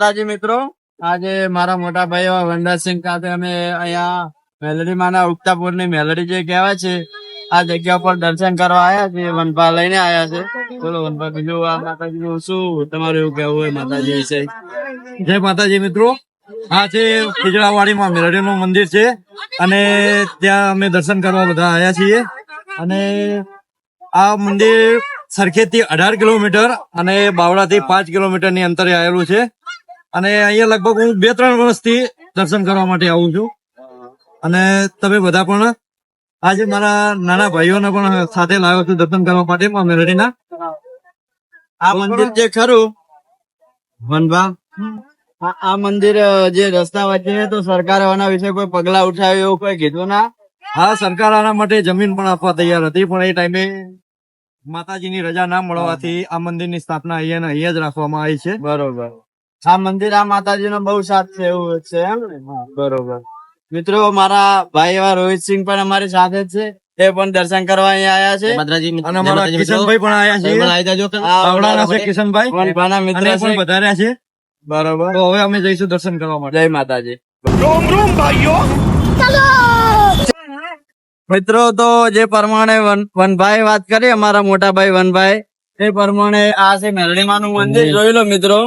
માતાજી મિત્રો, આજે મારા મોટા ભાઈ એવા વનરાજસિંહ ખાતે અમે અહીંયા મેલડી માના ઉગતાપુરની મેલડી જે કહેવાય છે, આ જગ્યા પર દર્શન કરવા આવ્યા છે વનભા લઈને આવ્યા છે. બોલો વનભા, બીજું આ માતાજી શું તમારું એવું કેવું હોય માતાજી વિશે? જય માતાજી મિત્રો. આ છે મેલડી નું મંદિર છે અને ત્યાં અમે દર્શન કરવા બધા આવ્યા છીએ. અને આ મંદિર સરખેજથી અઢાર કિલોમીટર અને બાવળાથી પાંચ કિલોમીટરની અંતરે આવેલું છે. અને અહીંયા લગભગ હું બે ત્રણ વર્ષથી દર્શન કરવા માટે આવું છું. અને તમે બધા પણ આજે મારા નાના ભાઈઓને પણ સાથે લાવ્યો છું દર્શન કરવા માટે મેલડીના આ મંદિર જે ખરું વનભા આ મંદિર જે રસ્તા વચ્ચે છે તો સરકાર આના વિશે કોઈ પગલા ઉઠાવે એવું કોઈ કીધું ના? હા સરકાર આના માટે જમીન પણ આપવા તૈયાર હતી પણ એ ટાઈમે માતાજીની રજા ના મળવાથી આ મંદિરની સ્થાપના અહીંયા અહીંયા જ રાખવામાં આવી છે. બરોબર. આ મંદિર આ માતાજી નો બહુ સાથ છે એવું છે એમ ને? બરોબર. મિત્રો મારા ભાઈ એવા રોહિતસિંહ પણ અમારી સાથે છે. એ પણ દર્શન કરવા અહીંયા આવ્યા છે. અને અમારા કિશનભાઈ પણ આવ્યા છે આ બાવળાના છે ભાઈ કિશનભાઈ વનભાના મિત્ર પણ વધાર્યા છે. બરોબર. તો હવે અમે જઈશું દર્શન કરવા માટે. જય માતાજી. મિત્રો તો જે પ્રમાણે વનભાઈ વાત કરી અમારા મોટા ભાઈ વનભાઈ એ પ્રમાણે આ છે મેલડીમાનું મંદિર. જોઈ લો મિત્રો.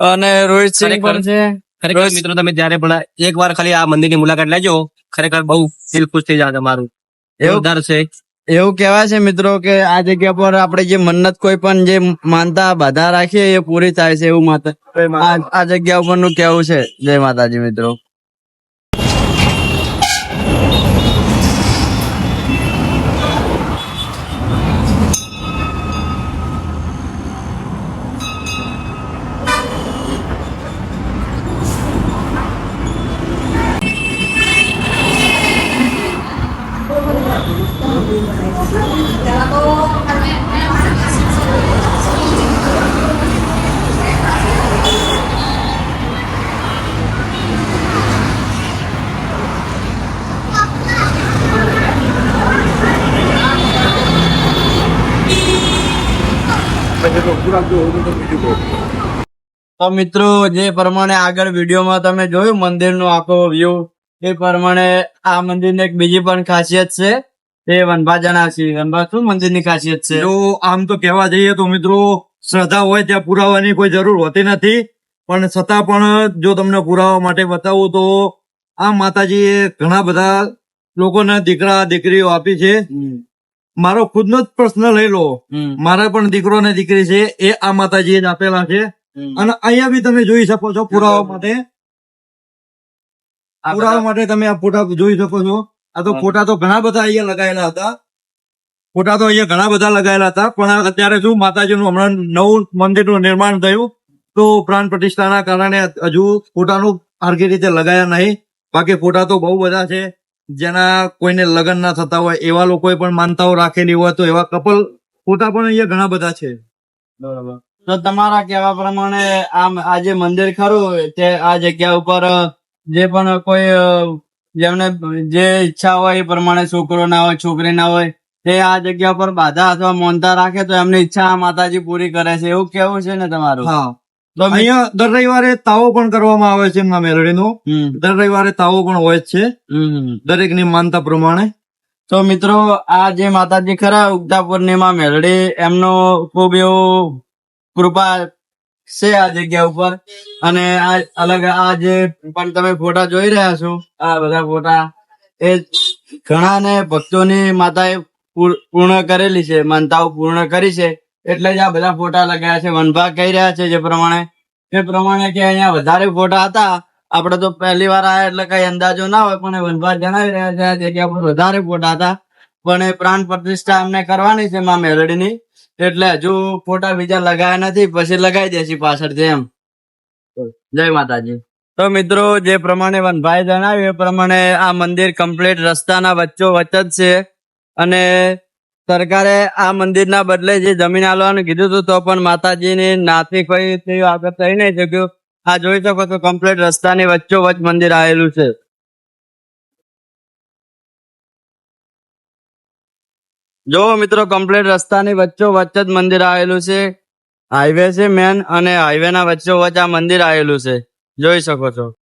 અને રોહિતસિંહ પણ છે. ખરેખર મિત્રો તમે જયારે પણ એક વાર ખાલી આ મંદિરની મુલાકાત લેજો. ખરેખર બહુ દિલ ખુશ થઈ જાય તમારું એવું જોરદાર છે. એવું કહેવાય છે મિત્રો કે આ જગ્યા પર આપણે જે મન્નત કોઈ પણ જે માનતા બાધા રાખીએ એ પૂરી થાય છે એવું માતા આ આ જગ્યા ઉપરનું કેવું છે. જય માતાજી મિત્રો. તો મિત્રો જે પ્રમાણે આગળ વિડીયોમાં તમે જોયું મંદિરનો આખો વ્યૂ એ પ્રમાણે આ મંદિરની એક બીજી પણ ખાસિયત છે તે વનભા જણાવશે વનભા શું મંદિરની ખાસિયત છે. જો આમ તો કહેવા જઈએ તો મિત્રો શ્રદ્ધા હોય ત્યાં પુરાવાની કોઈ જરૂર હોતી નથી પણ છતાં પણ જો તમને પુરાવા માટે બતાવું તો આ માતાજીએ ઘણા બધા લોકોને દીકરા દીકરીઓ આપી છે. મારો ખુદનો જ પ્રશ્ન લઈ લો મારા પણ દીકરો ને દીકરી છે એ આ માતાજી જ આપેલા છે. અને અહીંયા બી તમે જોઈ શકો છો પુરાવા માટે. પુરાવા માટે તમે આ ફોટા જોઈ શકો છો. આ તો ફોટા તો ઘણા બધા અહીંયા લગાયેલા હતા. ફોટા તો અહીંયા ઘણા બધા લગાયેલા હતા પણ અત્યારે શું માતાજીનું હમણાં નવું મંદિરનું નિર્માણ થયું. તો પ્રાણ પ્રતિષ્ઠાના કારણે હજુ ફોટાનું હરખી રીતે લગાયા નહીં. બાકી ફોટા તો બહુ બધા છે. જેના કોઈને લગ્ન ના થતા હોય એવા લોકોએ પણ માનતાઓ રાખેલી હોય તો એવા કપલ ફોટા પણ અહીંયા ઘણા બધા છે. બરોબર. તો તમારા કહેવા પ્રમાણે આમ આ જે મંદિર ખરું તે આ જગ્યા ઉપર જે પણ કોઈ જેમને જે ઈચ્છા હોય એ પ્રમાણે છોકરો ના હોય છોકરી ના હોય તે આ જગ્યા પર બાધા અથવા મોનતા રાખે તો એમની ઈચ્છા આ માતાજી પૂરી કરે છે એવું કેવું છે ને તમારું? હા. અહીંયા દર રવિવારે તાવો પણ કરવામાં આવે છે એમના મેલડીનો. દર રવિવારે તાવો પણ હોય જ છે. દરેકની માનતા પ્રમાણે. તો મિત્રો આ જે માતાજી ખરા ઉગતા પૂર્ણિમા મેલડી એમનો ખૂબ એવો કૃપા છે આ જગ્યા ઉપર. અને આ અલગ આ જે પણ તમે ફોટા જોઈ રહ્યા છો આ બધા ફોટા એ ઘણા ને ભક્તોની માતાએ પૂર- પૂર્ણ કરેલી છે માનતાઓ પૂર્ણ કરી છે. એટલે જ આ બધા ફોટા લગાયા છે, વનભાગ કહી રહ્યા છે જે પ્રમાણે. એ પ્રમાણે કે અહીંયા વધારે ફોટા હતા. આપણે તો પહેલી વાર આયા એટલે કઈ અંદાજો ના હોય, પણ વનભાગ જણાવી રહ્યા છે આ જગ્યા પર વધારે ફોટા હતા. પણ એ પ્રાણ પ્રતિષ્ઠા અમને કરવાની છે માં મેલડીની. એટલે હજુ ફોટા બીજા લગાયા નથી, પછી લગાવી દેશે પાછળથી એમ. જય માતાજી. તો મિત્રો, જે પ્રમાણે વનભાઈ જણાવ્યું, એ પ્રમાણે આ મંદિર કમ્પ્લીટ રસ્તાના વચ્ચો વચ્ચ જ છે. અને સરકારે આ મંદિરના બદલે જે જમીન આલવાનું કીધું હતું, તો પણ માતાજીની નાથી કોઈ તે આગળ થઈ નહીં શક્યું. આ જોઈ શકો છો કમ્પ્લીટ રસ્તાની વચ્ચો વચ્ચ મંદિર આવેલું છે. જો મિત્રો કમ્પ્લીટ રસ્તાની વચ્ચો વચ્ચ જ મંદિર આવેલું છે. હાઈવે છે મેન અને હાઈવે ના વચ્ચે વચ્ચે આ મંદિર આવેલું છે. જોઈ શકો છો.